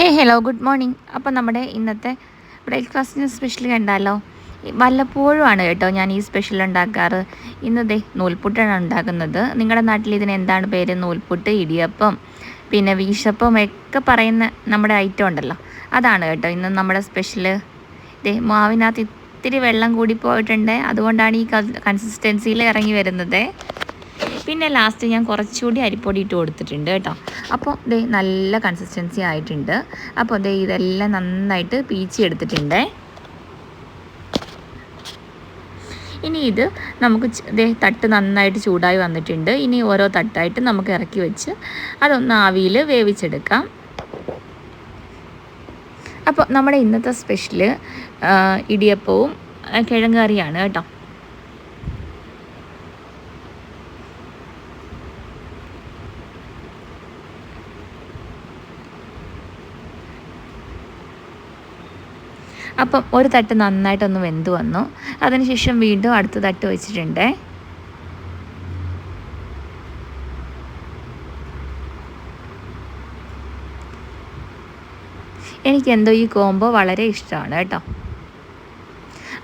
ഹേ hello good morning അപ്പം നമ്മുടെ ഇന്നത്തെ ബ്രേക്ക്ഫാസ്റ്റിന് സ്പെഷ്യൽ കണ്ടാലോ? വല്ലപ്പോഴും ആണ് കേട്ടോ ഞാൻ ഈ സ്പെഷ്യൽ ഉണ്ടാക്കാറ്. ഇന്നതേ നൂൽപുട്ടാണ് ഉണ്ടാക്കുന്നത്. നിങ്ങളുടെ നാട്ടിൽ ഇതിന് എന്താണ് പേര്? നൂൽപുട്ട് ഇടിയപ്പം പിന്നെ വീശപ്പം ഒക്കെ പറയുന്ന നമ്മുടെ ഐറ്റം ഉണ്ടല്ലോ. അതാണ് കേട്ടോ ഇന്ന് നമ്മുടെ സ്പെഷ്യൽ ഇതേ മാവിനകത്ത് ഇത്തിരി വെള്ളം കൂടി പോയിട്ടുണ്ട്. അതുകൊണ്ടാണ് ഈ കൺസിസ്റ്റൻസിയിൽ ഇറങ്ങി വരുന്നത്. പിന്നെ ലാസ്റ്റ് ഞാൻ കുറച്ചുകൂടി അരിപ്പൊടി ഇട്ട് കൊടുത്തിട്ടുണ്ട് കേട്ടോ. അപ്പോൾ ദേ നല്ല കൺസിസ്റ്റൻസി ആയിട്ടുണ്ട്. അപ്പോൾ ദേ ഇതെല്ലാം നന്നായിട്ട് പീച്ചി എടുത്തിട്ടുണ്ട് ഇനി ഇത് നമുക്ക് തട്ട് നന്നായിട്ട് ചൂടായി വന്നിട്ടുണ്ട്. ഇനി ഓരോ തട്ടായിട്ട് നമുക്ക് ഇറക്കി വെച്ച് അതൊന്ന് ആവിയിൽ വേവിച്ചെടുക്കാം. അപ്പോൾ നമ്മുടെ ഇന്നത്തെ സ്പെഷ്യൽ ഇടിയപ്പവും കിഴങ്ങ് കറിയാണ് കേട്ടോ. അപ്പം ഒരു തട്ട് നന്നായിട്ടൊന്ന് വെന്ത് വന്നു. അതിനുശേഷം വീണ്ടും അടുത്ത തട്ട് വെച്ചിട്ടുണ്ട്. എനിക്കെന്തോ ഈ കോംബോ വളരെ ഇഷ്ടമാണ് കേട്ടോ.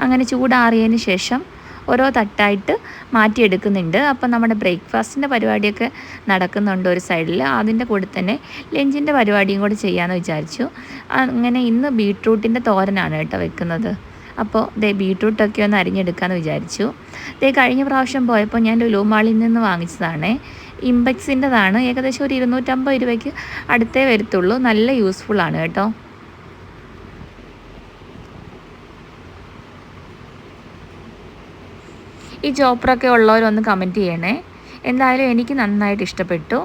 അങ്ങനെ ചൂടാറിയതിന് ശേഷം ഓരോ തട്ടായിട്ട് മാറ്റിയെടുക്കുന്നുണ്ട്. അപ്പം നമ്മുടെ ബ്രേക്ക്ഫാസ്റ്റിന്റെ പരിപാടിയൊക്കെ നടക്കുന്നുണ്ട് ഒരു സൈഡിൽ. അതിന്റെ കൂടെ തന്നെ ലഞ്ചിന്റെ പരിപാടിയും കൂടെ ചെയ്യാമെന്ന് വിചാരിച്ചു. അങ്ങനെ ഇന്ന് ബീട്രൂട്ടിന്റെ തോരനാണ് കേട്ടോ വെക്കുന്നത്. അപ്പോൾ ദേ ബീട്രൂട്ടൊക്കെ ഒന്ന് അരിഞ്ഞെടുക്കാമെന്ന് വിചാരിച്ചു. ദേ കഴിഞ്ഞ പ്രാവശ്യം പോയപ്പോൾ ഞാൻ ലുലു മാളിൽ നിന്ന് വാങ്ങിച്ചതാണ്. ഇമ്പക്സിന്റെതാണ്. ഏകദേശം ഒരു ഇരുന്നൂറ്റമ്പത് രൂപയ്ക്ക് അടുത്തേ വരത്തുള്ളൂ. നല്ല യൂസ്ഫുള്ളാണ് കേട്ടോ. ഈ ചോപ്പറൊക്കെ ഉള്ളവരൊന്ന് കമന്റ് ചെയ്യണേ. എന്തായാലും എനിക്ക് നന്നായിട്ട് ഇഷ്ടപ്പെട്ടു.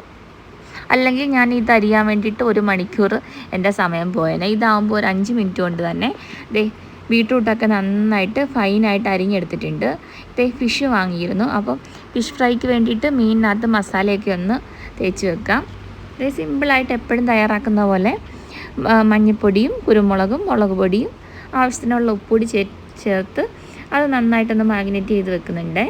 അല്ലെങ്കിൽ ഞാൻ ഇത് അരിയാൻ വേണ്ടിയിട്ട് ഒരു മണിക്കൂർ എന്റെ സമയം പോയേനെ. ഇതാകുമ്പോൾ ഒരു അഞ്ച് മിനിറ്റ് കൊണ്ട് തന്നെ ദേ ബീട്രൂട്ടൊക്കെ നന്നായിട്ട് ഫൈനായിട്ട് അരിഞ്ഞെടുത്തിട്ടുണ്ട്. ദേ ഫിഷ് വാങ്ങിയിരുന്നു. അപ്പോൾ ഫിഷ് ഫ്രൈക്ക് വേണ്ടിയിട്ട് മീനിനകത്ത് മസാലയൊക്കെ ഒന്ന് തേച്ച് വെക്കാം. ദേ സിമ്പിളായിട്ട് എപ്പോഴും തയ്യാറാക്കുന്ന പോലെ മഞ്ഞൾപ്പൊടിയും കുരുമുളകും മുളക് പൊടിയും ആവശ്യത്തിനുള്ള ഉപ്പുപൊടി ചേർത്ത് അത് നന്നായിട്ടൊന്ന് മാഗ്നേറ്റ് ചെയ്ത് വെക്കുന്നുണ്ട്.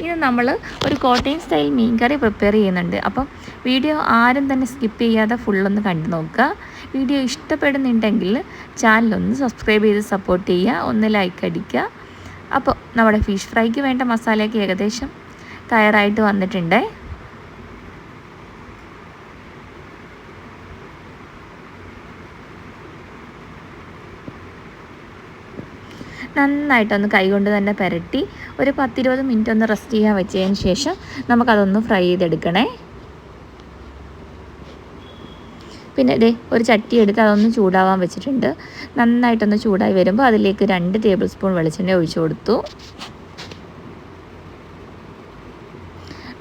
ഇനി നമ്മൾ ഒരു കോട്ടയം സ്റ്റൈൽ മീൻ കറി പ്രിപ്പയർ ചെയ്യുന്നുണ്ട്. അപ്പം വീഡിയോ ആരും തന്നെ സ്കിപ്പ് ചെയ്യാതെ ഫുള്ളൊന്ന് കണ്ടു നോക്കുക. വീഡിയോ ഇഷ്ടപ്പെടുന്നുണ്ടെങ്കിൽ ചാനലൊന്ന് സബ്സ്ക്രൈബ് ചെയ്ത് സപ്പോർട്ട് ചെയ്യുക. ഒന്ന് ലൈക്ക് അടിക്കുക. അപ്പോൾ നമ്മുടെ ഫിഷ് ഫ്രൈക്ക് വേണ്ട മസാലയൊക്കെ ഏകദേശം തയ്യാറായിട്ട് വന്നിട്ടുണ്ട്. നന്നായിട്ടൊന്ന് കൈകൊണ്ട് തന്നെ പുരട്ടി ഒരു പത്തിരുപത് മിനിറ്റ് ഒന്ന് റെസ്റ്റ് ചെയ്യാൻ വെച്ചതിന് ശേഷം നമുക്കതൊന്ന് ഫ്രൈ ചെയ്തെടുക്കണേ. പിന്നെ ദേ ഒരു ചട്ടി എടുത്ത് അതൊന്ന് ചൂടാവാൻ വെച്ചിട്ടുണ്ട്. നന്നായിട്ടൊന്ന് ചൂടായി വരുമ്പോൾ അതിലേക്ക് രണ്ട് ടേബിൾ സ്പൂൺ വെളിച്ചെണ്ണ ഒഴിച്ചു കൊടുത്തു.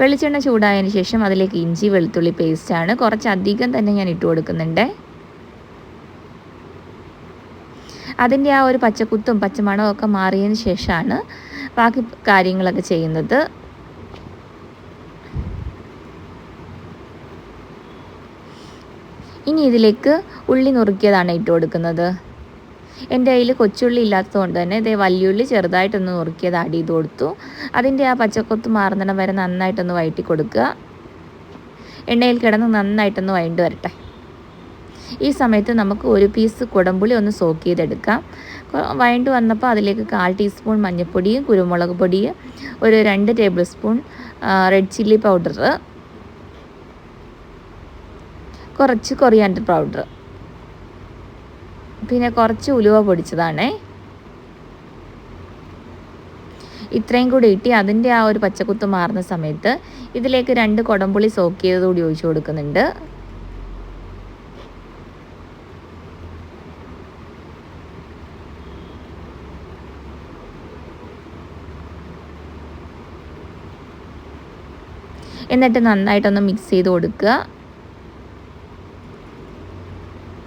വെളിച്ചെണ്ണ ചൂടായതിന് ശേഷം അതിലേക്ക് ഇഞ്ചി വെളുത്തുള്ളി പേസ്റ്റാണ്. കുറച്ചധികം തന്നെ ഞാൻ ഇട്ട് കൊടുക്കുന്നുണ്ട്. അതിന്റെ ആ ഒരു പച്ചക്കുത്തും പച്ചമണവും ഒക്കെ മാറിയതിന് ശേഷമാണ് ബാക്കി കാര്യങ്ങളൊക്കെ ചെയ്യുന്നത്. ഇനി ഇതിലേക്ക് ഉള്ളി നുറുക്കിയതാണ് ഇട്ട് കൊടുക്കുന്നത്. എന്റെ കയ്യിൽ കൊച്ചുള്ളി ഇല്ലാത്തതുകൊണ്ട് തന്നെ ഇതേ വലിയുള്ളി ചെറുതായിട്ടൊന്ന് നുറുക്കിയത് ആഡ് ചെയ്ത് കൊടുത്തു. അതിന്റെ ആ പച്ചക്കൊത്ത് മാറുന്നിടം വരെ നന്നായിട്ടൊന്ന് വഴറ്റി കൊടുക്കുക. എണ്ണയിൽ കിടന്ന് നന്നായിട്ടൊന്ന് വഴണ്ട് വരട്ടെ. ഈ സമയത്ത് നമുക്ക് ഒരു പീസ് കുടംപുളി ഒന്ന് സോക്ക് ചെയ്തെടുക്കാം. വഴണ്ട് വന്നപ്പോൾ അതിലേക്ക് കാൽ ടീസ്പൂൺ മഞ്ഞൾപ്പൊടിയും കുരുമുളക് പൊടിയും ഒരു രണ്ട് table spoon red chilli powder കുറച്ച് കൊറിയാൻഡർ പൗഡർ. പിന്നെ കുറച്ച് ഉലുവ പൊടിച്ചതാണേ. ഇത്രയും കൂടി ഇട്ടി അതിന്റെ ആ ഒരു പച്ചക്കുത്ത് മാറുന്ന സമയത്ത് ഇതിലേക്ക് രണ്ട് കുടംപുളി സോക്ക് ചെയ്തത് കൂടി ഒഴിച്ചു കൊടുക്കുന്നുണ്ട്. എന്നിട്ട് നന്നായിട്ടൊന്ന് മിക്സ് ചെയ്ത് കൊടുക്കുക.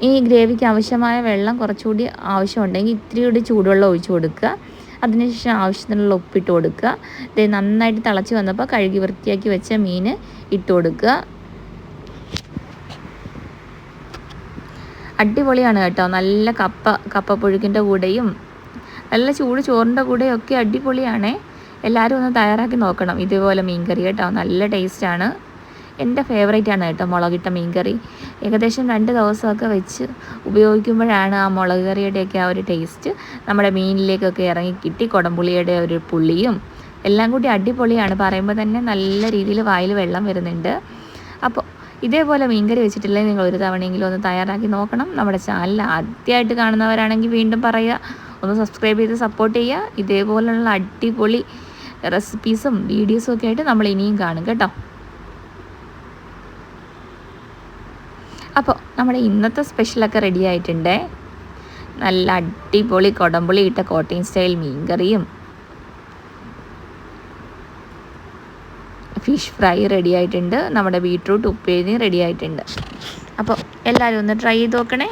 ഈ ഗ്രേവിക്ക് ആവശ്യമായ വെള്ളം കുറച്ചുകൂടി ആവശ്യമുണ്ടെങ്കിൽ ഇത്തിരി കൂടി ചൂടുവെള്ളം ഒഴിച്ചു കൊടുക്കുക. അതിനുശേഷം ആവശ്യത്തിനുള്ള ഉപ്പിട്ട് കൊടുക്കുക. ഇത് നന്നായിട്ട് തിളച്ച് വന്നപ്പോൾ കഴുകി വൃത്തിയാക്കി വെച്ച മീൻ ഇട്ട് കൊടുക്കുക. അടിപൊളിയാണ് കേട്ടോ. നല്ല കപ്പ കപ്പപ്പുഴുക്കിന്റെ കൂടെയും നല്ല ചൂട് ചോറിന്റെ കൂടെയും ഒക്കെ അടിപൊളിയാണേ. എല്ലാവരും ഒന്ന് തയ്യാറാക്കി നോക്കണം. ഇതുപോലെ മീൻകറി കേട്ടോ. നല്ല ടേസ്റ്റാണ് എന്റെ ഫേവറേറ്റ് ആണ് കേട്ടോ മുളകിട്ട മീൻകറി. ഏകദേശം രണ്ട് ദിവസമൊക്കെ വെച്ച് ഉപയോഗിക്കുമ്പോഴാണ് ആ മുളക് കറിയുടെയൊക്കെ ആ ഒരു ടേസ്റ്റ് നമ്മുടെ മീനിലേക്കൊക്കെ ഇറങ്ങി കിട്ടി. കുടംപുളിയുടെ ഒരു പുളിയും എല്ലാം കൂടി അടിപൊളിയാണ്. പറയുമ്പോൾ തന്നെ നല്ല രീതിയിൽ വായിൽ വെള്ളം വരുന്നുണ്ട്. അപ്പോൾ ഇതേപോലെ മീൻകറി വെച്ചിട്ടില്ലെങ്കിൽ നിങ്ങൾ ഒരു തവണയെങ്കിലും ഒന്ന് തയ്യാറാക്കി നോക്കണം. നമ്മുടെ ചാനൽ ആദ്യമായിട്ട് കാണുന്നവരാണെങ്കിൽ വീണ്ടും പറയുക. ഒന്ന് സബ്സ്ക്രൈബ് ചെയ്ത് സപ്പോർട്ട് ചെയ്യുക. ഇതേപോലുള്ള അടിപൊളി റെസിപ്പീസും വീഡിയോസും ഒക്കെ ആയിട്ട് നമ്മൾ ഇനിയും കാണും കേട്ടോ. അപ്പോൾ നമ്മുടെ ഇന്നത്തെ സ്പെഷ്യലൊക്കെ റെഡി ആയിട്ടുണ്ട്. നല്ല അടിപൊളി കൊടമ്പുളി ഇട്ട കോട്ടയം സ്റ്റൈൽ മീൻകറിയും. ഫിഷ് ഫ്രൈ റെഡി ആയിട്ടുണ്ട്. നമ്മുടെ ബീട്രൂട്ട് ഉപ്പേരിയും റെഡി ആയിട്ടുണ്ട്. അപ്പോൾ എല്ലാവരും ഒന്ന് ട്രൈ ചെയ്ത് നോക്കണേ.